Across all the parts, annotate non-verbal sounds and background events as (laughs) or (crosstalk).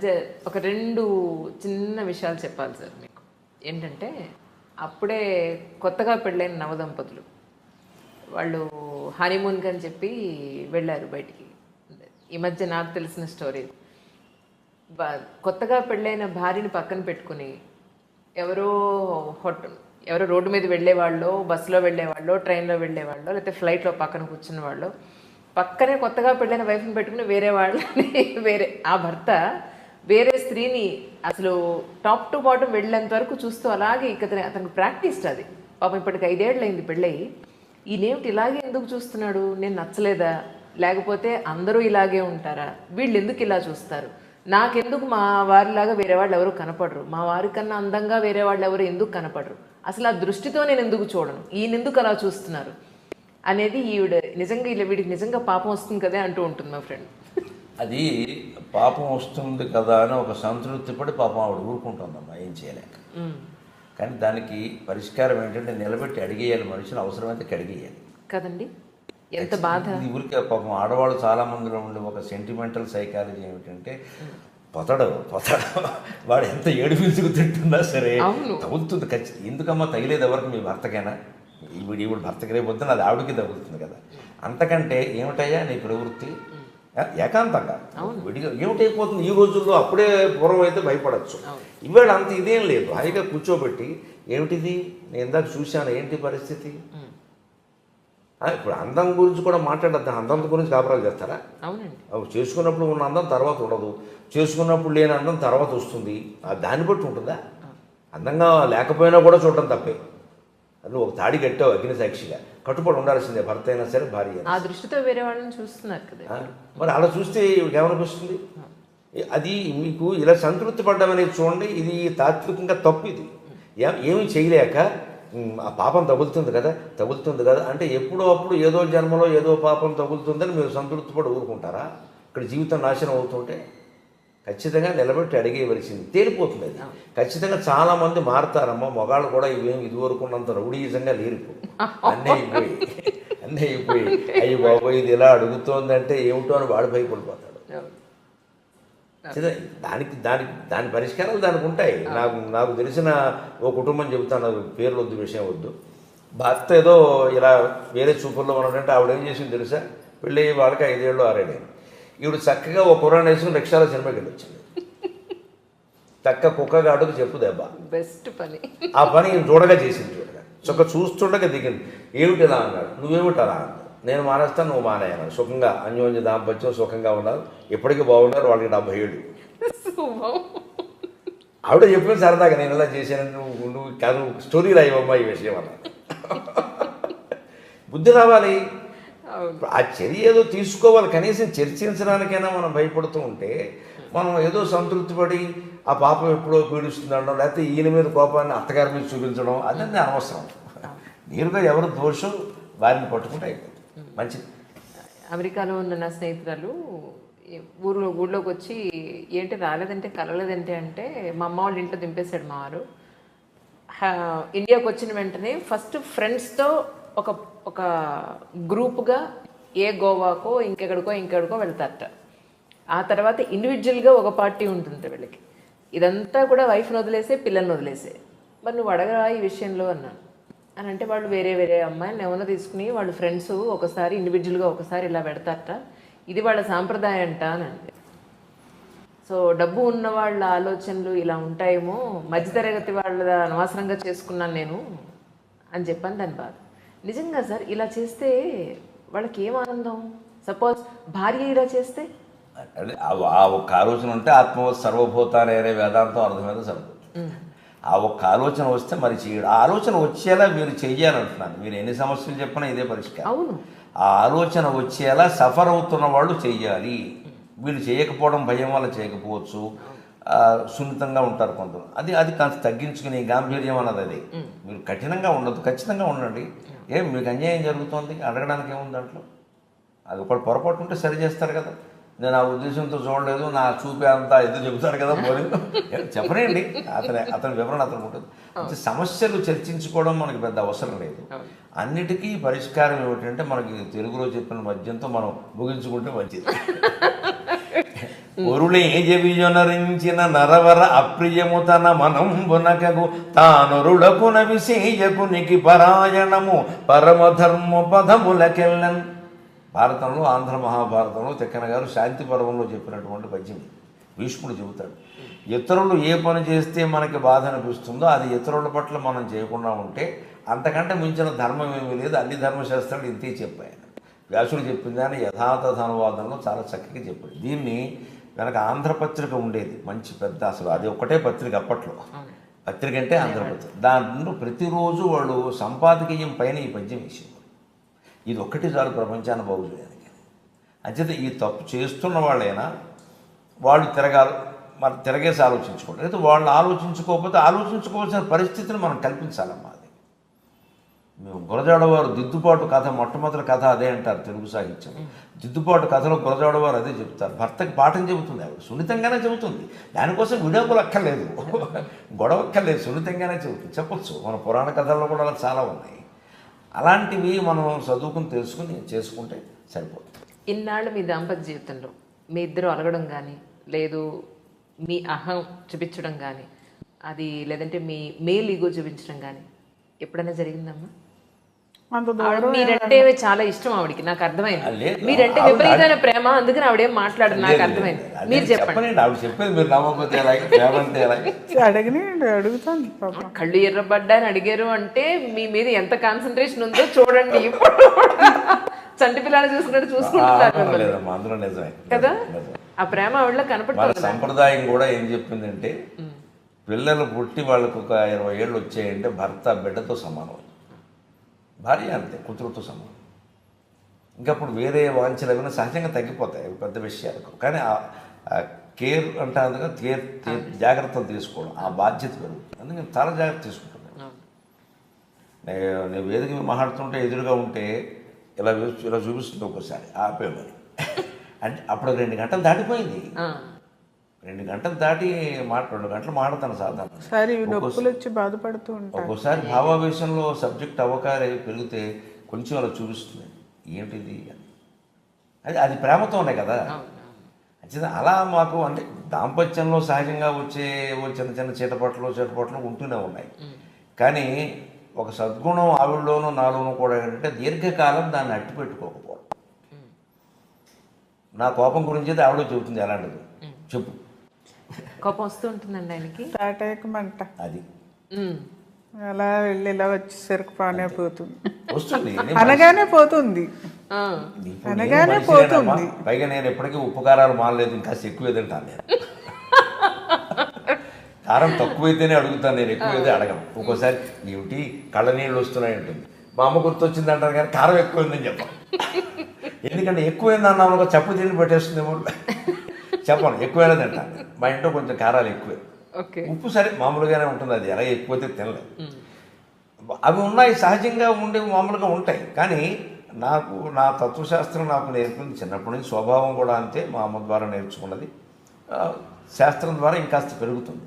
మధ్య ఒక రెండు చిన్న విషయాలు చెప్పాలి సార్ మీకు. ఏంటంటే అప్పుడే కొత్తగా పెళ్ళైన నవదంపతులు వాళ్ళు హనీమూన్కి అని చెప్పి వెళ్ళారు బయటికి. ఈ మధ్య నాకు తెలిసిన స్టోరీ కొత్తగా పెళ్ళైన భార్యని పక్కన పెట్టుకుని ఎవరో హోట ఎవరో రోడ్డు మీద వెళ్ళేవాళ్ళు బస్సులో వెళ్ళేవాళ్ళు ట్రైన్లో వెళ్ళేవాళ్ళు లేకపోతే ఫ్లైట్లో పక్కన కూర్చున్న వాళ్ళు పక్కనే కొత్తగా పెళ్ళైన వైఫ్ని పెట్టుకుని వేరే వాళ్ళని (laughs) వేరే ఆ భర్త వేరే స్త్రీని అసలు టాప్ టు బాటం వెళ్ళేంత వరకు చూస్తూ అలాగే ఇక అతనికి ప్రాక్టీస్ అది. పాపం ఇప్పటికి ఐదేళ్ళైంది పెళ్ళయి. ఈయనేమిటి ఇలాగే ఎందుకు చూస్తున్నాడు? నేను నచ్చలేదా? లేకపోతే అందరూ ఇలాగే ఉంటారా? వీళ్ళు ఎందుకు ఇలా చూస్తారు? నాకెందుకు మా వారిలాగా వేరే వాళ్ళు ఎవరు కనపడరు? మా వారి కన్నా అందంగా వేరే వాళ్ళు ఎవరు ఎందుకు కనపడరు? అసలు ఆ దృష్టితో నేను ఎందుకు చూడను? ఈయన ఎందుకు అలా చూస్తున్నారు? అనేది ఈవిడ నిజంగా ఇలా వీడికి నిజంగా పాపం వస్తుంది కదా అంటూ ఉంటుంది మా ఫ్రెండ్. అది పాపం వస్తుంది కదా అని ఒక సంతృప్తి పడి పాపం ఆవిడ ఊరుకుంటుందమ్మా ఏం చేయలేక. కానీ దానికి పరిష్కారం ఏంటంటే నిలబెట్టి అడిగేయాలి మనుషులు అవసరమైతే అడిగేయాలి కదండి? ఎంత బాధ. ఊరికే పాపం ఆడవాళ్ళు చాలా మందిలో ఉండే ఒక సెంటిమెంటల్ సైకాలజీ ఏమిటంటే పొతడు పొతడు. వాడు ఎంత ఏడిపించుకు తింటున్నా సరే. తగులుతుంది ఖచ్చితంగా ఎందుకమ్మా తగిలేదు ఎవరికి? మీ భర్తకైనా? ఈవిడ ఈవిడ భర్తకి రేపు పొద్దున అది ఆవిడకి తగులుతుంది కదా. అంతకంటే ఏమిటయ్యా నీ ప్రవృత్తి? ఏకాంతంగా. విడిగా ఏమిటైపోతుంది? ఈ రోజుల్లో అప్పుడే పూర్వం అయితే భయపడచ్చు. ఇవాళ అంత ఇదేం లేదు. హాయిగా కూర్చోబెట్టి ఏమిటిది? నేను ఇందాక చూశాను. ఏంటి పరిస్థితి? ఇప్పుడు అందం గురించి కూడా మాట్లాడద్దు? అందం గురించి కాపురాలు చేస్తారా? చేసుకున్నప్పుడు ఉన్న అందం తర్వాత ఉండదు. చేసుకున్నప్పుడు లేని అందం తర్వాత వస్తుంది. ఆ దాన్ని బట్టి ఉంటుందా? అందంగా లేకపోయినా కూడా చూడటం తప్పే. అది ఒక తాడి కట్టావు అగ్ని సాక్షిగా. కట్టుబడి ఉండాల్సిందే భర్త అయినా సరే భార్య ఆ దృష్టితో వేరే వాళ్ళని చూస్తున్నారు కదా. మరి అలా చూస్తే ఏమనిపిస్తుంది? అది మీకు ఇలా సంతృప్తి పడ్డం అనేది చూడండి ఇది తాత్వికంగా తప్పు ఇది. ఏమీ చేయలేక ఆ పాపం తగులుతుంది కదా తగులుతుంది కదా అంటే ఎప్పుడో అప్పుడు ఏదో జన్మలో ఏదో పాపం తగులుతుందని మీరు సంతృప్తి పడి ఊరుకుంటారా? ఇక్కడ జీవితం నాశనం అవుతుంటే ఖచ్చితంగా నిలబెట్టి అడిగేయవలసింది తేలిపోతుంది అది ఖచ్చితంగా చాలా మంది మారుతారమ్మా. మొగాళ్ళు కూడా ఇవేం ఇదివరకు ఉన్నంత రౌడీజంగా లేరు అన్నీ అయిపోయి అన్నీ అయిపోయి అయ్యి బాబోయ్ ఇది ఇలా అడుగుతోందంటే ఏమిటో అని వాడు భయపడిపోతాడు. దానికి దానికి దాని పరిష్కారాలు దానికి ఉంటాయి. నాకు నాకు తెలిసిన ఓ కుటుంబం చెబుతాను. నాకు పేర్లు వద్దు విషయం వద్దు. భర్త ఏదో ఇలా వేరే చూపుల్లో ఉన్నటువంటి ఆవిడ ఏం చేసింది తెలుసా? పెళ్ళి వాళ్ళకి ఐదేళ్ళు ఆరేళ్ళు ఈవిడ చక్కగా ఒక కుర్రాన్ని వేసుకుని రిక్షాలో సినిమాకి వెళ్ళి వచ్చింది చక్క కుక్కగాడుకు చెప్పు దెబ్బ. బెస్ట్ పని. ఆ పని ఈయన చూడగా చేసింది చూడగా. చక్క చూస్తుండగా దిగింది. ఏమిటి ఇలా అన్నాడు. నువ్వేమిటి అలా అన్నాడు నేను మానేస్తాను నువ్వు మానేయన్నాడు సుఖంగా అన్యోన్య దాంపత్యం సుఖంగా ఉన్నారు ఇప్పటికీ బాగున్నారు వాళ్ళకి డెబ్బై శుభం. ఆవిడ చెప్పిన సరదాగా నేను ఇలా చేశాను నువ్వు నువ్వు కాదు స్టోరీ రాయవమ్మా ఈ విషయం అన్న బుద్ధి రావాలి. ఆ చర్య ఏదో తీసుకోవాలి కనీసం చర్చించడానికైనా మనం భయపడుతూ ఉంటే మనం ఏదో సంతృప్తి పడి ఆ పాపం ఎప్పుడో పీడిస్తుందనడం లేకపోతే ఈయన మీద కోపాన్ని అత్తగారి మీద చూపించడం అదంతా అనవసరం. నేరుగా ఎవరు దోషం వారిని పట్టుకుంటే అయిపోతుంది. మంచిది. అమెరికాలో ఉన్న నా స్నేహితురాలు ఊర్లో ఊళ్ళోకి వచ్చి ఏంటి రాలేదంటే కలలేదంటే అంటే మా అమ్మ వాళ్ళ ఇంట్లో దింపేశాడు మా వారు. ఇండియాకి వచ్చిన వెంటనే ఫస్ట్ ఫ్రెండ్స్తో ఒక ఒక గ్రూప్గా ఏ గోవాకో ఇంకెక్కడికో ఇంకెక్కడికో వెళ్తారట. ఆ తర్వాత ఇండివిజువల్గా ఒక పార్టీ ఉంటుంది వీళ్ళకి. ఇదంతా కూడా వైఫ్ని వదిలేసే పిల్లల్ని వదిలేసే. మరి నువ్వు అడగరా ఈ విషయంలో అన్నాను. అని అంటే వాళ్ళు వేరే వేరే అమ్మాయిలను ఏమైనా తీసుకుని వాళ్ళు ఫ్రెండ్స్ ఒకసారి ఇండివిజువల్గా ఒకసారి ఇలా పెడతారట. ఇది వాళ్ళ సాంప్రదాయం అంట అని అంటే. సో డబ్బు ఉన్న వాళ్ళ ఆలోచనలు ఇలా ఉంటాయేమో మధ్యతరగతి వాళ్ళ అనవసరంగా చేసుకున్నాను నేను అని చెప్పాను దాని బాధ. నిజంగా సార్ ఇలా చేస్తే వాళ్ళకి ఏం ఆనందం? సపోజ్ భార్య ఇలా చేస్తే? అంటే ఆ- ఒక్క ఆలోచన ఉంటే ఆత్మ సర్వభూతాన్ని అనే వేదాంతం అర్థమైతే సరిపోతుంది ఆ ఒక్క ఆలోచన వస్తే మరి చేయడు. ఆ ఆలోచన వచ్చేలా మీరు చెయ్యాలంటున్నాను మీరు ఎన్ని సమస్యలు చెప్పినా ఇదే పరిష్కారం. అవును. ఆ ఆలోచన వచ్చేలా సఫర్ అవుతున్న వాళ్ళు చెయ్యాలి. వీళ్ళు చేయకపోవడం భయం వల్ల చేయకపోవచ్చు. సున్నితంగా ఉంటారు కొందరు. అది అది కాస్త తగ్గించుకుని గాంభీర్యం అన్నది అది. మీరు కఠినంగా ఉండదు ఖచ్చితంగా ఉండండి. ఏం మీకు అన్యాయం జరుగుతోంది? అడగడానికి ఏముంది దాంట్లో? అది ఒకటి పొరపాటు ఉంటే సరి చేస్తారు కదా. నేను ఆ ఉద్దేశంతో చూడలేదు నా చూపే అంతా ఎదురు చెబుతాడు కదా పోలేదు చెప్పనండి. అతని అతని వివరణ అతను ఉంటుంది. సమస్యలు చర్చించుకోవడం మనకి పెద్ద అవసరం లేదు. అన్నిటికీ పరిష్కారం ఏమిటంటే మనకి తెలుగులో చెప్పిన మద్యంతో మనం ముగించుకుంటే మంచిది. (laughs) (laughs) ఒరులే జవిజొనరించిన నరవర అప్రియము తన మనంబునకగు తానొరుడకున విశేయకునికి పరాయణము పరమధర్మ పదములకెళ్ళన్ భారతంలో ఆంధ్ర మహాభారతంలో తెక్కన గారు శాంతి పర్వంలో చెప్పినటువంటి పద్యం భీష్ముడు చెబుతాడు ఇతరులు ఏ పని చేస్తే మనకి బాధ అనిపిస్తుందో అది ఇతరుల పట్ల మనం చేయకుండా ఉంటే అంతకంటే మించిన ధర్మం ఏమీ లేదు అన్ని ధర్మశాస్త్రాలు ఇంతే చెప్పాయి వ్యాసుడు చెప్పింది అని యథాతథ అనువాదంలో చాలా చక్కగా చెప్పాడు. దీన్ని వెనక ఆంధ్రపత్రిక ఉండేది మంచి పెద్ద అసలు అది ఒకటే పత్రిక అప్పట్లో. పత్రిక అంటే ఆంధ్రపత్రిక దాంట్లో ప్రతిరోజు వాళ్ళు సంపాదకీయం పైన ఈ పద్యం వేసేవారు. ఇది ఒక్కటి చాలు ప్రపంచాన్ని బాగు చేయడానికి అంచేత ఈ తప్పు చేస్తున్న వాళ్ళైనా వాళ్ళు తిరగాలి మరి తిరగేసి ఆలోచించుకోండి. అయితే వాళ్ళు ఆలోచించుకోకపోతే ఆలోచించుకోవాల్సిన పరిస్థితిని మనం కల్పించాలమ్మా మేము గురజాడవారు దిద్దుబాటు కథ మొట్టమొదటి కథ అదే అంటారు తెలుగు సాహిత్యం. దిద్దుబాటు కథలో గురజాడవారు అదే చెబుతారు భర్తకి పాఠం చెబుతుంది ఆవిడ సున్నితంగానే చెబుతుంది. దానికోసం విడాకులు అక్కర్లేదు. గొడవ అక్కర్లేదు సున్నితంగానే చెబుతుంది. చెప్పొచ్చు మన పురాణ కథల్లో కూడా అలా చాలా ఉన్నాయి. అలాంటివి మనం చదువుకుని తెలుసుకుని చేసుకుంటే సరిపోతుంది. ఇన్నాళ్ళు మీ దాంపత్య జీవితంలో మీ ఇద్దరు అలగడం కానీ లేదు మీ అహం చూపించడం కానీ అది లేదంటే మీ మేల్ ఈగో చూపించడం కానీ ఎప్పుడైనా జరిగిందమ్మా? మీరంటే చాలా ఇష్టం ఆవిడకి నాకు అర్థమైంది. మీరంటే విపరీతమైన ప్రేమ అందుకని ఆవిడేం మాట్లాడదు నాకు అర్థమైంది. మీరు చెప్పండి. చెప్పనండి ఆవిడ చెప్పేది మీరు నమ్మకపోతే ఎలాగే ప్రేమంటే ఎలాగే అడగని అడుగుతాను పాపం. కళ్ళు ఎర్రబడ్డా అని అడిగారు అంటే మీ మీద ఎంత కాన్సన్ట్రేషన్ ఉందో చూడండి ఇప్పుడు చంటి పిల్లలు చూసుకున్నట్టు చూసుకుంటున్నారు కదా. ఆ ప్రేమ ఆవిడలో కనపడుతుంది సంప్రదాయం కూడా ఏం చెప్పిందంటే పిల్లలు పుట్టి వాళ్ళకు ఒక ఇరవై ఏళ్ళు వచ్చాయంటే భర్త బిడ్డతో సమానం. భార్య అంతే కూతురుతో సమానం. ఇంకప్పుడు వేరే వాంఛలు ఏమైనా సహజంగా తగ్గిపోతాయి అవి పెద్ద విషయాలకు. కానీ కేర్ అంటారు కదా కేర్ జాగ్రత్తలు తీసుకోవడం ఆ బాధ్యత పెరుగుతుంది. అందుకని చాలా జాగ్రత్త తీసుకుంటుంది నేను. వేదిక మాట్లాడుతుంటే ఎదురుగా ఉంటే ఇలా ఇలా చూపిస్తుంది ఒకసారి ఆపేమని (laughs) అంటే అప్పుడు రెండు గంటలు దాటిపోయింది. రెండు గంటలు దాటి మాట రెండు గంటలు మాడతాను సాధారణ సరే ఇవి నొప్పులు వచ్చి బాధపడుతూ ఒక్కోసారి భావావేశంలో సబ్జెక్ట్ అవకాశం పెరిగితే కొంచెం అలా చూపిస్తుంది. ఏంటిది అని. అది అది ప్రేమతోనే కదా. అంచేత అలా మాకు అంటే దాంపత్యంలో సహజంగా వచ్చే ఓ చిన్న చిన్న చీటపట్లు చీటపట్లు ఉంటూనే ఉన్నాయి. కానీ ఒక సద్గుణం ఆవిడలోనూ నాలోనూ కూడా ఏంటంటే దీర్ఘకాలం దాన్ని అట్టి పెట్టుకోకపోవడం నా కోపం గురించి అయితే ఆవిడ చెబుతుంది ఎలాంటిది. చెప్పు. కోపం వస్తూ ఉంటుందండి ఆయనకి తాటేకమంట అది. ఉమ్. అలా వెళ్ళి ఇలా వచ్చేసరికి పానే పోతుంది. వస్తుంది. అనగానే పోతుంది. అనగానే. పోతుంది. పైగా నేను ఎప్పటికీ ఉప్పు కారాలు మానలేదు ఇంకా ఎక్కువ తింటాను నేను. కారం తక్కువైతేనే అడుగుతాను నేను ఎక్కువైతే అడగను. ఒక్కోసారి ఏమిటి కళ్ళ నీళ్ళు వస్తున్నాయి ఉంటుంది మా అమ్మ గుర్తొచ్చింది అంటారు కానీ కారం ఎక్కువైందని చెప్పను ఎందుకంటే ఎక్కువైంది అన్నాను ఒక చెప్పు తిండి పెట్టేస్తుందేమో. చెప్పను ఎక్కువైనా తింటాను మా ఇంట్లో కొంచెం కారాలు ఎక్కువే. ఉప్పు సరే మామూలుగానే ఉంటుంది అది ఎలా ఎక్కువైతే తినలేదు అవి ఉన్నాయి సహజంగా ఉండే మామూలుగా ఉంటాయి. కానీ నాకు నా తత్వశాస్త్రం నాకు నేర్పింది చిన్నప్పటి నుంచి స్వభావం కూడా అంతే మా అమ్మ ద్వారా నేర్చుకున్నది. శాస్త్రం ద్వారా ఇంకాస్త పెరుగుతుంది.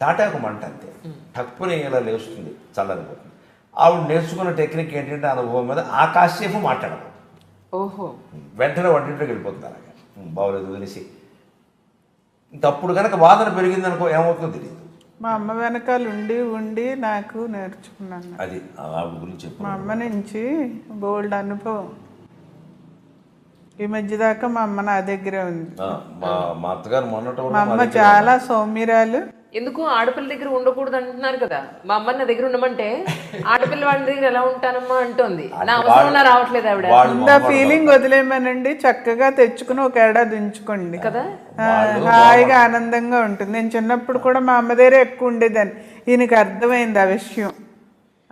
తాటాకు మంట అంతే. టక్కుని ఇలా లేస్తుంది చల్లనిపోతుంది. ఆవిడ నేర్చుకున్న టెక్నిక్ ఏంటంటే అనుభవం మీద ఆ కాసేపు మాట్లాడదు ఓహో వెంటనే వంటింట్లోకి వెళ్ళిపోతుంది అలాగా. "ఉమ్, బాగోలేదు వదిలేసి ఇంకప్పుడు కనుక వాదన పెరిగింది అనుకో ఏమవుతుందో తెలియదు. మా అమ్మ వెనకాల ఉండి ఉండి నాకు నేర్చుకున్నాను. అది ఆవిడ గురించి చెప్పు. మా అమ్మ నుంచి బోల్డ్ అనుభవం. ఈ మధ్య దాకా మా అమ్మ నా దగ్గరే ఉంది. మా మా అత్తగారు మొన్నట మా అమ్మ చాలా సౌమ్యరాలు. ఎందుకు ఆడపిల్ల దగ్గర ఉండకూడదు అంటున్నారు కదా? మా అమ్మని నా దగ్గర ఉండమంటే ఆడపిల్ల వాళ్ళ దగ్గర ఎలా ఉంటానమ్మా అంటోంది. నా రావట్లేదు ఆవిడ. వాళ్ళు ఇంత ఫీలింగ్ వదిలేమనండి. చక్కగా తెచ్చుకుని ఒక ఏడాది ఉంచుకోండి కదా? హాయిగా ఆనందంగా ఉంటుంది. నేను చిన్నప్పుడు కూడా మా అమ్మ దగ్గరే ఎక్కువ ఉండేదాన్ని. ఈయనకి అర్థమైంది ఆ విషయం.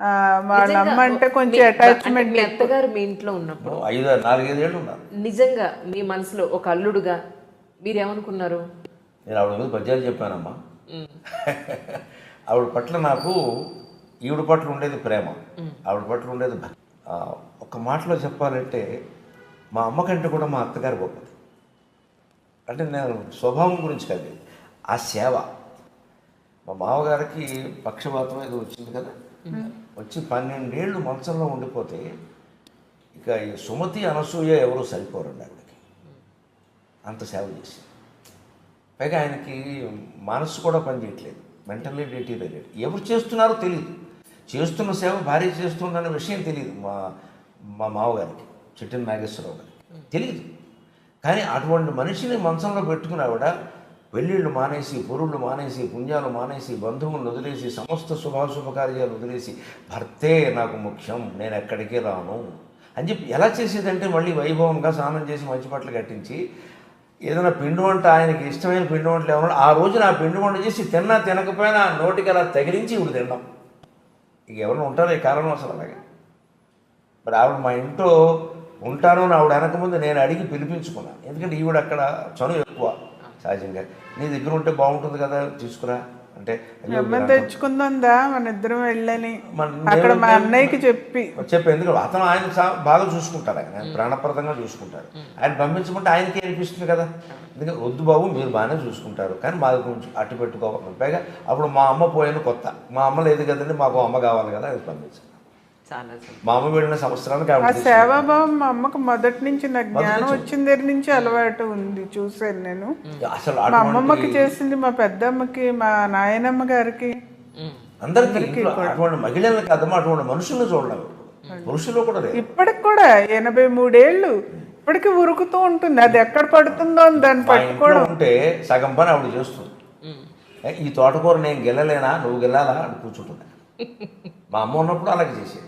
ఆ, వాళ్ళ అమ్మ అంటే కొంచెం మీ- అటాచ్మెంట్ అంటే మీ అత్తగారు మీ ఇంట్లో ఉన్నప్పుడు ఐదు నాలుగైదేళ్ళు నిజంగా మీ మనసులో ఒక అల్లుడుగా మీరేమనుకున్నారు? నేను ఆవిడ మీద పద్యాలు చెప్పానమ్మా. ఆవిడ పట్ల నాకు ఈవిడ పట్ల ఉండేది ప్రేమ. ఆవిడ పట్ల ఉండేది భక్తి. ఒక మాటలో చెప్పాలంటే మా అమ్మ కంటే కూడా మా అత్తగారు గొప్పది. అంటే నేను స్వభావం గురించి కాదు ఆ సేవ. మా మామగారికి పక్షపాతం ఏదో వచ్చింది కదా. వచ్చి పన్నెండేళ్ళు మంచంలో ఉండిపోతే ఇక ఈ సుమతి అనసూయ ఎవరు సరిపోరండి ఆవిడకి. అంత సేవ చేసి పైగా ఆయనకి మనసు కూడా పనిచేయట్లేదు. మెంటల్లీ డీటీరియట్ ఎవరు చేస్తున్నారో తెలియదు చేస్తున్న సేవ భార్య చేస్తుందన్న విషయం తెలియదు మా మా మావగారికి చిట్టిన నాగేశ్వరరావు గారికి. తెలియదు కానీ అటువంటి మనిషిని మంచంలో పెట్టుకుని ఆవిడ పెళ్ళిళ్ళు మానేసి పొరుళ్ళు మానేసి పుణ్యాలు మానేసి బంధువులను వదిలేసి సమస్త శుభాశుభ కార్యాలు వదిలేసి భర్తే నాకు ముఖ్యం నేను ఎక్కడికి రాను అని చెప్పి ఎలా చేసేదంటే మళ్ళీ వైభవంగా స్నానం చేసి మంచి బట్టలు కట్టించి ఏదైనా పిండి వంట ఆయనకి ఇష్టమైన పిండి వంటలు ఏమన్నా ఆ రోజు నా పిండి వంట చేసి తిన్నా తినకపోయినా నోటికి అలా తగిలించి ఇప్పుడు తినడం. ఇక ఎవరైనా ఉంటారో ఈ కారణం అసలు అలాగే? మరి ఆవిడ మా ఇంట్లో ఉంటాను అని ఆవిడ అనకముందు నేను అడిగి పిలిపించుకున్నాను. ఎందుకంటే ఈవిడ అక్కడ చనువు ఎక్కువ సహజంగా. నీ దగ్గర ఉంటే బాగుంటుంది కదా తీసుకురా. అంటే అమ్మని తెచ్చుకుందా మన ఇద్దరం వెళ్ళని. అక్కడ మా నేను- అన్నయ్యకి చెప్పి. చెప్పి ఎందుకంటే అతను ఆయన బాగా చూసుకుంటారు ఆయన ప్రాణప్రదంగా చూసుకుంటారు ఆయన పంపించమంటే ఆయనకి అనిపిస్తుంది కదా. ఎందుకంటే వద్దు బాబు మీరు బాగానే చూసుకుంటారు. కానీ మాది కొంచెం అట్టు పెట్టుకోవాలి పైగా అప్పుడు మా అమ్మ పోయిన కొత్త. మా అమ్మ లేదు కదండి మాకు అమ్మ కావాలి కదా అది పంపించాను సంతోషం. మా అమ్మ వెళ్ళిన సంవత్సరానికి ఆ. సేవాభావం మా అమ్మకు మొదటి నుంచి నాకు జ్ఞానం వచ్చిన దగ్గర నుంచి అలవాటు ఉంది చూసాను నేను. అసలు మా అమ్మమ్మకి చేసింది మా పెద్దమ్మకి మా నాయనమ్మ గారికి. అందరికీ అటువంటి మహిళలను కాదమ్మా అటువంటి మనుషులను చూడలేము. పురుషులు కూడా ఇప్పటికి కూడా ఎనభై మూడేళ్ళు ఇప్పటికి ఉరుకుతూ ఉంటుంది. అది ఎక్కడ పడుతుందో అని దాన్ని పట్టుకోవడం. ఉంటే సగం పని ఆవిడ చేస్తుంది. ఈ తోటకూర నేను గెలలేనా నువ్వు గెలాలా అని కూర్చుంటున్నా (laughs) మా అమ్మ ఉన్నప్పుడు అలాగే చేసేది.